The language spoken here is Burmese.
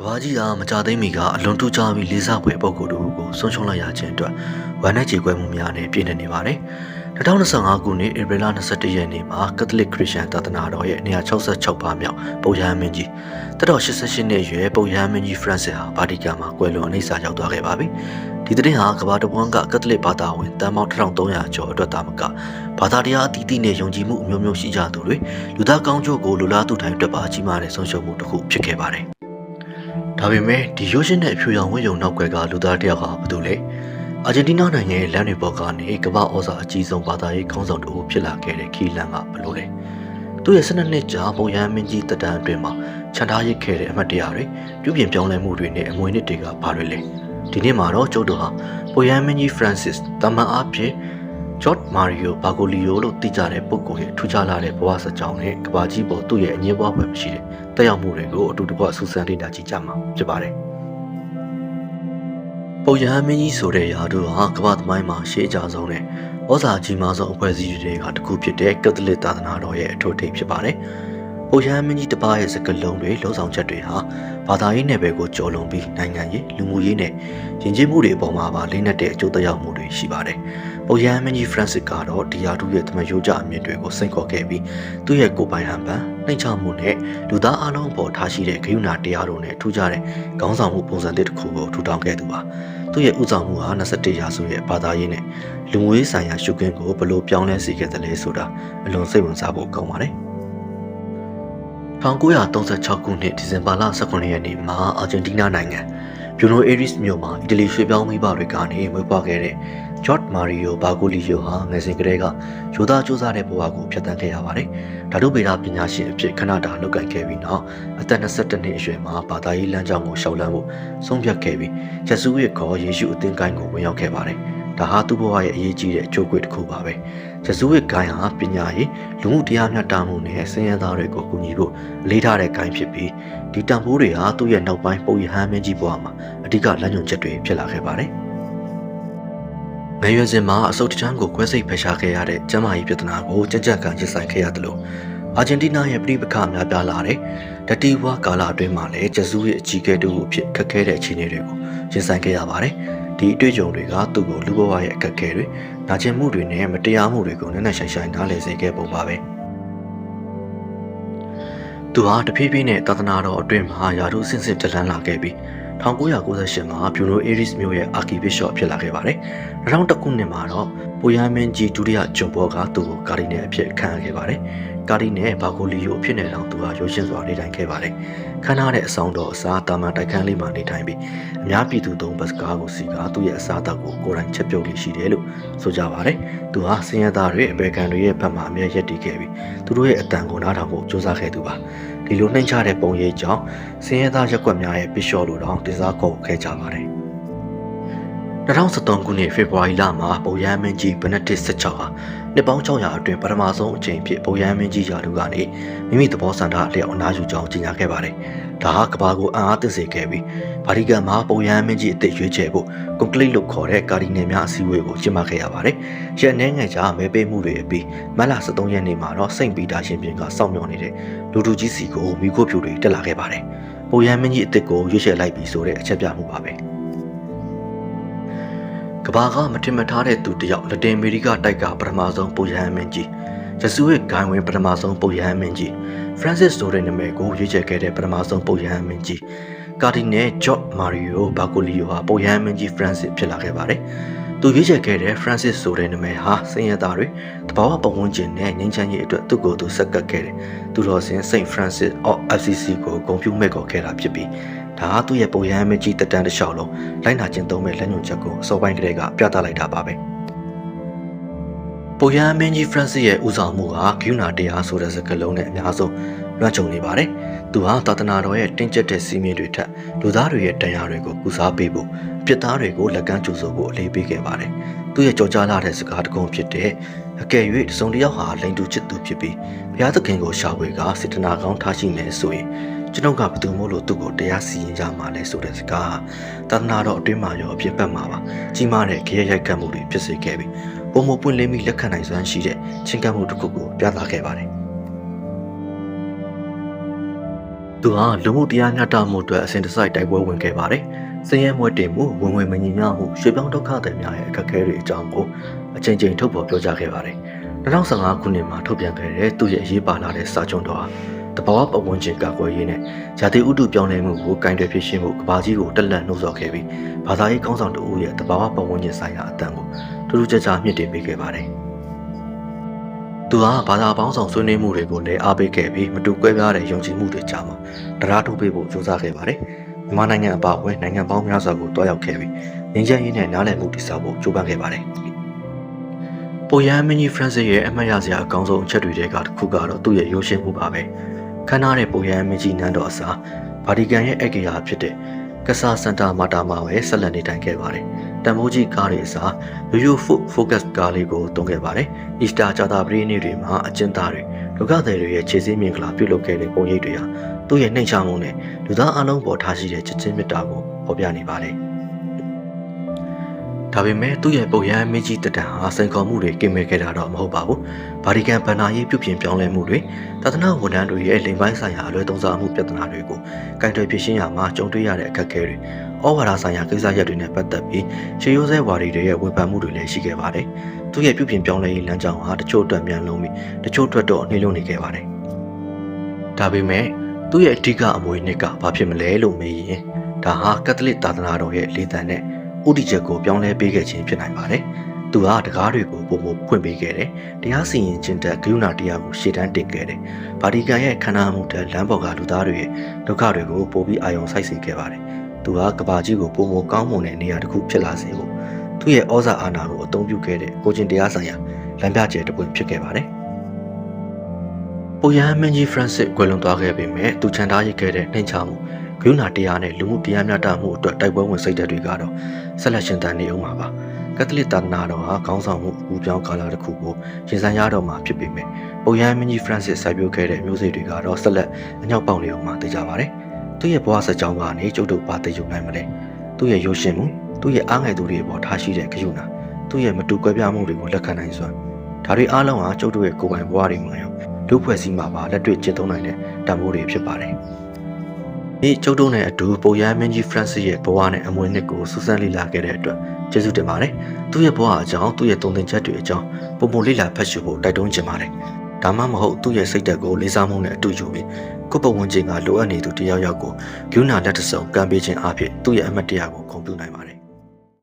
ကဘာကြီးကမကြသိမ့်မီကအလွန်တူကြပြီးလေးစားဖွယ်ပုံကိုယ်တို့ကိုဆုံးရှုံးလိုက်ရခြင်းအတွက်ဝမ်းနဲ့ကြေကွဲမှုများနဲ့ပြည့်နေနေပါတယ်။2025ခုနှစ်ဧပြီလ22ရက်နေ့မှာကက်သလစ်ခရစ်ယာန်သာသနာတော်ရဲ့166ပါးမြောက်ပုပ်ရဟန်းမင်းကြီးတတော်88နှစ်အရွယ်ပုပ်ရဟန်းမင်းကြီးဖရန့်စစ်ဟာဗာတီကန်မှာကွယ်လွန်အနေစာရောက်သွားခဲ့ပါပြီ။ဒီတဲ့ဟာကဘာတပွန်းကကက်သလစ်ဘာသာဝင်တန်ပေါင်း1300ကျော်အတွက်တာမကဘာသာတရားအသီးသီးနဲ့ယုံကြည်မှုအမျိုးမျိုးရှိကြသူတွေလူသားကောင်းကျိုးကိုလူလားသူတိုင်းအတွက်ပါကြီးမားတဲ့ဆုံးရှုံးမှုတစ်ခုဖြစ်ခဲ့ပါတယ်။ ဒါပေမဲ့ဒီရုပ်ရှင်နဲ့အဖြူရောင်ဝင်းယုံနောက်ွယ်ကလူသားတစ်ယောက်ဟာဘာလို့လဲအာဂျင်တီးနားနိုင်ငံရဲ့လမ်းတွေပေါ်ကနေကမ္ဘာဩဇာအကြီးဆုံးဘာသာရေးခေါင်းဆောင်တူဖြစ်လာခဲ့တဲ့ခီလန်ကဘလို့လဲသူ့ရဲ့12နှစ်ကြာပုံရန်မင်းကြီးတက်တန်းအတွင်းမှာခြံထားရစ်ခဲ့တဲ့အမှတ်တရတွေပြုပြင်ပြောင်းလဲမှုတွေနဲ့အမွေနှစ်တွေကဘာတွေလဲဒီနေ့မှာတော့ကျုပ်တို့ဟာပုံရန်မင်းကြီး Francis တမန်အားဖြင့် George Mario Bergoglio လို့သိကြတဲ့ပုဂ္ဂိုလ်ရဲ့ထူးခြားလာတဲ့ဘဝစကြောင်းနဲ့ကဘာကြီးပေါ်သူ့ရဲ့အငြင်းပွားဖွယ်မရှိတဲ့တက်ရောက်မှုတွေကိုအတူတကွဆူဆန်းလေ့လာကြည့်ကြမှာဖြစ်ပါတယ်။ပုံရဟန်းမင်းကြီးဆိုတဲ့ယာတို့ဟာကမ္ဘာသမိုင်းမှာရှေးအကြဆုံးနဲ့ဩဇာကြီးမားဆုံးအဖွဲ့အစည်းတွေကတစ်ခုဖြစ်တဲ့ကက်သလစ်သာသနာတော်ရဲ့အထွတ်အထိပ်ဖြစ်ပါတယ်။ပုံရဟန်းမင်းကြီးတစ်ပါးရဲ့စကားလုံးတွေလှုံ့ဆော်ချက်တွေဟာဘာသာရေးနယ်ပယ်ကိုကျော်လွန်ပြီးနိုင်ငံရေးလူမှုရေးနဲ့ယဉ်ကျေးမှုတွေအပေါ်မှာပါလေးနက်တဲ့အကျိုးသက်ရောက်မှုတွေရှိပါတယ်။ ပုံရဟန်းမင်းကြီး Francis ကတော့ဒီယာတို့ရဲ့သမယိုးကြအမြင့်တွေကိုစိတ်ခေါ်ခဲ့ပြီးသူ့ရဲ့ကိုယ်ပိုင်ဟန်ပန်နှိမ်ချမှုနဲ့လူသားအလုံးအပေါ်ထားရှိတဲ့ဂရုဏာတရားတို့နဲ့ထူးခြားတဲ့ခေါင်းဆောင်မှုပုံစံတစ်ခုကိုထူထောင်ခဲ့သူပါသူ့ရဲ့ဥဆောင်မှုဟာ21ရာစုရဲ့ဘာသာရေးနဲ့လူမှုရေးဆိုင်ရာရှုခင်းကိုဘလို့ပြောင်းလဲစေခဲ့တယ်လဲဆိုတာအလွန်စိတ်ဝင်စားဖို့ကောင်းပါတယ်1936ခုနှစ်ဒီဇင်ဘာလ18ရက်နေ့မှာအာဂျင်တီးနားနိုင်ငံဘျူနိုအေရစ်မြို့မှာအီတလီရွှေ့ပြောင်းမိဘတွေကနေမွေးဖွားခဲ့တဲ့ George Mario Bergoglio ဟာငယ်စဉ်ကတည်းကရိုးသားကြိုးစားတဲ့ဘဝကိုဖျက်ဆီးခဲ့ရပါတယ်။ဓာတုဗေဒပညာရှင်အဖြစ်ခဏတာလုပ်ကိုင်ခဲ့ပြီးနောက်အသက်22နှစ်အရွယ်မှာဘာသာရေးလမ်းကြောင်းကိုရှောက်လန်းဖို့ဆုံးဖြတ်ခဲ့ပြီးယေရှုရဲ့ခေါ်ယေရှုအသင်းကိုင်းကိုဝင်ရောက်ခဲ့ပါတယ်။ဒါဟာသူ့ဘဝရဲ့အရေးကြီးတဲ့အကျိုးကွေတစ်ခုပါပဲ။ယေရှုရဲ့ဂိုင်းဟာပညာရေးလူမှုတရားမျှတမှုနဲ့ဆင်းရဲသားတွေကိုကူညီဖို့အလေးထားတဲ့ဂိုင်းဖြစ်ပြီးဒီတန်ဖိုးတွေဟာသူ့ရဲ့နောက်ပိုင်းပုံရဟန်းမင်းကြီးဘဝမှာအဓိကလမ်းညွှန်ချက်တွေဖြစ်လာခဲ့ပါတယ်။ ငယ်ရွယ်စဉ်မှာအဆုတ်တချမ်းကိုကွဲစိတ်ဖယ်ရှားခဲ့ရတဲ့ကျန်းမာရေးပြဿနာကိုကြက်ကြက်ကန်ရစ်ဆိုင်ခဲ့ရတယ်လို့အာဂျင်တီးနားရဲ့ပြည်ပခများပြားလာတဲ့ဒတီဝါကာလာအတွင်းမှာလည်းကျဆူးရဲ့အကြီးအကဲတူအဖြစ်ခက်ခဲတဲ့အခြေအနေတွေကိုရင်ဆိုင်ခဲ့ရပါတယ်။ဒီအတွေ့အကြုံတွေကသူ့ကိုလူဘဝရဲ့အခက်အခဲတွေနာကျင်မှုတွေနဲ့မတရားမှုတွေကိုနက်နက်ရှိုင်ရှိုင်နားလည်စေခဲ့ပုံပါပဲ။သူဟာတဖြည်းဖြည်းနဲ့သာသနာတော်အတွင်းမှာယာတို့ဆင့်ဆင့်တလန်းလာခဲ့ပြီး 1998မှာဘျူနိုအေရစ်မြို့ရဲ့အာကီဘစ်ရှော့ဖြစ်လာခဲ့ပါတယ်။2001ခုနှစ်မှာတော့ပူရမင်းကြီးဒုတိယဂျွန်ဘောကသူ့ကိုကာဒီနယ်အဖြစ်ခန့်အပ်ခဲ့ပါတယ်။ ကာဒီနယ်ဘာကိုလီယိုအဖြစ်နဲ့တောင်သူဟာရိုးရှင်းစွာနေထိုင်ခဲ့ပါတယ်။ခန်းထားတဲ့အဆောင်တော်အစားတာမန်တိုက်ခန်းလေးမှာနေထိုင်ပြီးအများပြည်သူသုံးဘတ်စကားကိုစီကသူ့ရဲ့အစားအသောက်ကိုကိုယ်တိုင်ချက်ပြုတ်လေးရှိတယ်လို့ဆိုကြပါတယ်။သူဟာစင်ရသားတွေအပေကန်တွေရဲ့ဘက်မှာအမြဲရက်တည်ခဲ့ပြီးသူတို့ရဲ့အတန်ကိုနားထောင်ဖို့ကြိုးစားခဲ့သူပါ။ဒီလိုနှိမ်ချတဲ့ပုံရိပ်ကြောင့်စင်ရဲသားရက်ွက်များရဲ့ပစ်လျှော့လိုတောင်တင်စားခေါ်ခဲ့ကြပါတယ် 2013ခုနှစ်ဖေဖော်ဝါရီလမှာပုံရမ်းမင်းကြီးဘနက်တစ်16ဟာနှစ်ပေါင်း600အတွင်းပထမဆုံးအကြိမ်ဖြစ်ပုံရမ်းမင်းကြီးရာထူးကနေမိမိသဘောဆန္ဒအလျောက်အနာယူကြောင်းကြေညာခဲ့ပါတယ်။ဒါဟာကဘာကိုအံ့အားသင့်စေခဲ့ပြီးဗာတီကန်မှာပုံရမ်းမင်းကြီးအသစ်ရွေးချယ်ဖို့ကွန်ကလစ်လို့ခေါ်တဲ့ကာဒီနယ်များအစည်းအဝေးကိုကျင်းပခဲ့ရပါတယ်။ရက်နှဲငယ်ကြားမဲပေးမှုတွေအပြီးမတ်လ23ရက်နေ့မှာတော့စိန့်ပီတာရှင်ပြင်ကစောင့်မျှော်နေတဲ့လူတူကြီးစီကိုမိခိုးဖြူတွေတက်လာခဲ့ပါတယ်။ပုံရမ်းမင်းကြီးအသစ်ကိုရွေးချယ်လိုက်ပြီးဆိုတဲ့အချက်ပြမှုပါပဲ။ ကဘာကမထင်မထားတဲ့သူတယောက်လက်တင်အမေရိကတိုက်ကပထမဆုံးပုံရဟန်းမင်းကြီးယဆူရဲ့ဂိုင်းဝင်ပထမဆုံးပုံရဟန်းမင်းကြီးဖရန်စစ်ဆိုတဲ့နာမည်ကိုရွေးချယ်ခဲ့တဲ့ပထမဆုံးပုံရဟန်းမင်းကြီးကာဒီနယ်ဂျော့မာရီယိုဘာကိုလီယိုဟာပုံရဟန်းမင်းကြီးဖရန်စစ်ဖြစ်လာခဲ့ပါတယ်သူရွေးချယ်ခဲ့တဲ့ Francis ဆိုတဲ့နာမည်ဟာစင်ရသားတွေတဘာဝပတ်ဝန်းကျင်နဲ့ငြိမ်းချမ်းရေးအတွက်သူ့ကိုယ်သူဆက်ကပ်ခဲ့တယ်။သူတော်စင် Saint Francis of FCC ကိုဂုဏ်ပြုမဲ့ခေါ်ခဲ့တာဖြစ်ပြီး ဒါဟာသူ့ရဲ့ပုံရဟန်းမကြီးတက်တန်းတစ်လျှောက်လုံးလိုက်နာကျင့်သုံးမဲ့လက်ညွှန်ချက်ကိုအစောပိုင်းကတည်းကပြသလိုက်တာပါပဲ။ပုံရဟန်းမင်းကြီး Francis ရဲ့ဦးဆောင်မှုဟာဂိူနာတရားဆိုတဲ့စကားလုံးနဲ့အများဆုံးလွှမ်းခြုံနေပါတယ်။သူဟာသာသနာတော်ရဲ့တင်းကျပ်တဲ့စီးမြင်တွေထက်လူသားတွေရဲ့တရားတွေကိုကုစားပေးဖို့အပြစ်သားတွေကိုလက်ကမ်းကြိုဆိုဖို့အလေးပေးခဲ့ပါတယ်။သူရဲ့ကြော်ကြားလာတဲ့စကားတကုံဖြစ်တဲ့အကယ်၍တစုံတစ်ယောက်ဟာလိန်တူချစ်သူဖြစ်ပြီးဘုရားသခင်ကိုရှာဖွေကစေတနာကောင်းထားရှိမယ်ဆိုရင် ကျွန်ုပ်ကဘယ်သူမို့လို့သူ့ကိုတရားစီရင်ကြမှာလဲဆိုတဲ့စကားသာသနာတော်အတွင်းမှာရောအပြစ်ပတ်မှာပါကြီးမားတဲ့ခရရိုက်ခတ်မှုတွေဖြစ်စေခဲ့ပြီးပုံမပွင့်လင်းပြီးလက်ခံနိုင်စွမ်းရှိတဲ့ချင်းကပ်မှုတစ်ခုကိုပြသခဲ့ပါတယ်သူဟာလူမှုတရားမျှတမှုအတွက်အစဉ်တစိုက်တိုက်ပွဲဝင်ခဲ့ပါတယ်။စည်ရဲမွဲတင်မှုဝင်ဝင်မညီမျှမှုရွှေပြောင်းဒုက္ခသည်များရဲ့အခက်အခဲတွေအကြောင်းကိုအချိန်ချင်းထုတ်ဖော်ပြောကြားခဲ့ပါတယ်။2015ခုနှစ်မှာထုတ်ပြန်ခဲ့တဲ့သူ့ရဲ့အရေးပါလာတဲ့စာချုပ်တော်ဟာ တဘာဝပတ်ဝန်းကျင်ကာကွယ်ရေးနဲ့ဂျာတိဥတုပြောင်းလဲမှုကိုကင်တွယ်ဖြစ်ရှင်းမှုကဘာကြီးကိုတက်လက်နှိုးဆော်ခဲ့ပြီးဘာသာရေးကောင်းဆောင်တို့ရဲ့တဘာဝပတ်ဝန်းကျင်ဆိုင်ရာအတန်ကိုထူးထူးခြားခြားမြင့်တင်ပေးခဲ့ပါတယ်။သူဟာဘာသာပေါင်းဆောင်ဆွေးနွေးမှုတွေကိုလည်းအားပေးခဲ့ပြီးမတူကွဲပြားတဲ့ယုံကြည်မှုတွေကြားမှာတရားထုတ်ပေးဖို့ကြိုးစားခဲ့ပါတယ်။မြန်မာနိုင်ငံအပါအဝင်နိုင်ငံပေါင်းများစွာကိုတွားရောက်ခဲ့ပြီးငြိမ်းချမ်းရေးနဲ့နားလည်မှုတည်ဆောက်ဖို့ကြိုးပမ်းခဲ့ပါတယ်။ပိုယန်မင်းကြီးဖရန့်စစ်ရဲ့အမှတ်ရစရာအကောင်းဆုံးအချက်တွေထဲကတစ်ခုကတော့သူ့ရဲ့ရိုးရှင်းမှုပါပဲ။ ခမ်းနားတဲ့ပိုယန်မင်းကြီးနန်းတော်အစားဗာတီကန်ရဲ့အက္ခရာဖြစ်တဲ့ကဆာစင်တာမာတာမှာပဲဆက်လက်နေထိုင်ခဲ့ပါတယ်။တန်ဖိုးကြီးကားတွေအစားရိုးရိုးဖုဖိုကတ်ကားလေးကိုတုံးခဲ့ပါတယ်။အီစတာဂျာတာပရိနေ့တွေမှာအကျဉ်းသားတွေဒုက္ခသည်တွေရဲ့ခြေစည်းမြင်ကလာပြုလုပ်ခဲ့တဲ့ပုံရိပ်တွေဟာသူ့ရဲ့နှိမ်ချမှုနဲ့လူသားအလုံးပေါ်ထားရှိတဲ့ချစ်ချင်းမေတ္တာကိုဖော်ပြနေပါတယ်။ ဒါပေမဲ့သူ့ရဲ့ပုံရန်မင်းကြီးတတန်ဟာစိန်ခေါ်မှုတွေကင်မဲ့ခဲ့တာတော့မဟုတ်ပါဘူး။ဗာတီကန်ဗန္နာရေးပြုပြင်ပြောင်းလဲမှုတွေသာသနာဝန်ထမ်းတွေရဲ့လိမ်ပိုင်းဆိုင်ရာအလွဲသုံးစားမှုပြဿနာတွေကိုကင်တွယ်ဖြေရှင်းရမှာကြုံတွေ့ရတဲ့အခက်အခဲတွေဩဝါဒဆိုင်ရာကိစ္စရပ်တွေနဲ့ပတ်သက်ပြီးရှေးရိုးစဲဝါဒီတွေရဲ့ဝေဖန်မှုတွေလည်းရှိခဲ့ပါတယ်။သူ့ရဲ့ပြုပြင်ပြောင်းလဲရေးလမ်းကြောင်းဟာတချို့အတွက်မြန်လုံးပြီးတချို့အတွက်တော့နှေးလွန်းနေခဲ့ပါတယ်။ဒါပေမဲ့သူ့ရဲ့အဓိကအမွေနှစ်ကဘာဖြစ်မလဲလို့မေးရင်ဒါဟာကက်သလစ်သာသနာတော်ရဲ့လေတံနဲ့ ဥတီချက်ကိုပြောင်းလဲပေးခဲ့ခြင်းဖြစ်နိုင်ပါတယ်။သူဟာတကားတွေကိုပုံပုံဖွင့်ပေးခဲ့တယ်။တရားစီရင်ခြင်းတက်ဂရုဏာတရားကိုရှေ့တန်းတင်ခဲ့တယ်။ဗာတီကန်ရဲ့ခန္ဓာမှုတက်လမ်းပေါ်ကလူသားတွေရဲ့ဒုက္ခတွေကိုပိုပြီးအာရုံစိုက်စေခဲ့ပါတယ်။သူဟာကဘာကြီးကိုပုံပုံကောင်းမွန်တဲ့နေရာတစ်ခုဖြစ်လာစေဖို့သူ့ရဲ့ဩဇာအာဏာကိုအသုံးပြုခဲ့တဲ့ကိုချင်းတရားဆိုင်ရာလမ်းပြကျဲတစ်ပွင့်ဖြစ်ခဲ့ပါတယ်။ပိုယန်မင်းကြီးဖရန့်စစ်ကွယ်လွန်သွားခဲ့ပေမဲ့သူချန်ထားရခဲ့တဲ့နှိမ်ချမှု ဂရုဏာတရားနဲ့လူမှုတရားမျှတမှုအတွက်တိုက်ပွဲဝင်စိတ်ဓာတ်တွေကတော့ဆက်လက်ရှင်သန်နေအောင်ပါပါကက်သလစ်သာသနာတော်ဟာခေါင်းဆောင်မှုအူပြောင်းကာလတစ်ခုကိုရင်ဆိုင်ရတော့မှာဖြစ်ပေမဲ့ပုံရန်မင်းကြီးဖရန့်စစ်စိုက်ပျိုးခဲ့တဲ့မျိုးစေ့တွေကတော့ဆက်လက်အညောက်ပေါက်နေအောင်မှာသိကြပါတယ်သူ့ရဲ့ဘဝဆက်ကြောင်းကနေကျုပ်တို့ပါသိယူနိုင်မလဲသူ့ရဲ့ရိုးရှင်းမှုသူ့ရဲ့အားငယ်သူတွေပေါ်ထားရှိတဲ့ဂရုဏာသူ့ရဲ့မတူကွဲပြားမှုတွေကိုလက်ခံနိုင်စွမ်းဒါတွေအားလုံးဟာကျုပ်တို့ရဲ့ကိုယ်ပိုင်ဘဝတွေမှာရောလူဖွဲ့စည်းမှာပါလက်တွေ့ကျင့်သုံးနိုင်တဲ့တံမိုးတွေဖြစ်ပါတယ် ဒီကျုပ်တို့နဲ့အတူပိုရန်မင်းကြီးဖရန့်စစ်ရဲ့ဘဝနဲ့အမွေနှစ်ကိုစူးစမ်းလေ့လာခဲ့တဲ့အတွက်ကျေးဇူးတင်ပါတယ်။သူ့ရဲ့ဘဝအကြောင်းသူ့ရဲ့တုံသင်ချက်တွေအကြောင်းပုံပုံလေ့လာဖတ်ရှုဖို့တိုက်တွန်းချင်ပါတယ်။ဒါမှမဟုတ်သူ့ရဲ့စိတ်ဓာတ်ကိုလေးစားမှုနဲ့အတူယူပြီးကိုယ့်ပတ်ဝန်းကျင်ကလိုအပ်နေသူတယောက်ယောက်ကိုဂုဏလက်တဆုံကံပေးခြင်းအဖြစ်သူ့ရဲ့အမတ်တရားကိုဂုဏ်ပြုနိုင်ပါတယ်